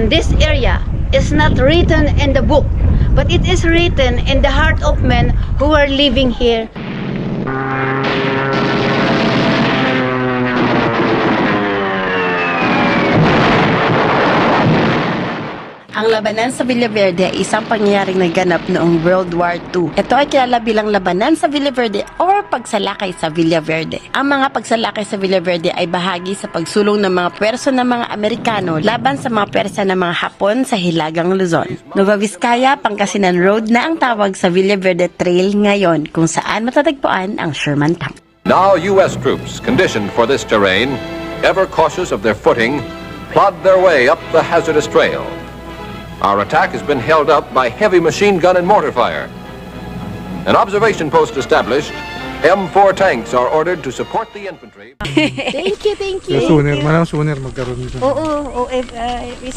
in this area is not written in the book, but it is written in the heart of men who are living here. Ang labanan sa Villaverde ay isang pangyayaring naganap noong World War II. Ito ay kilala bilang labanan sa Villaverde or pagsalakay sa Villaverde. Ang mga pagsalakay sa Villaverde ay bahagi sa pagsulong ng mga pwersa ng mga Amerikano laban sa mga pwersa ng mga Hapon sa Hilagang Luzon. Nova Vizcaya, Pangasinan Road na ang tawag sa Villaverde Trail ngayon kung saan matatagpuan ang Sherman Tank. Now U.S. troops, conditioned for this terrain, ever cautious of their footing, plod their way up the hazardous trail. Our attack has been held up by heavy machine gun and mortar fire. An observation post established, M4 tanks are ordered to support the infantry. Thank you, thank Yung sooner, manang sooner magkaroon nito. Oo, oo, eh, uh,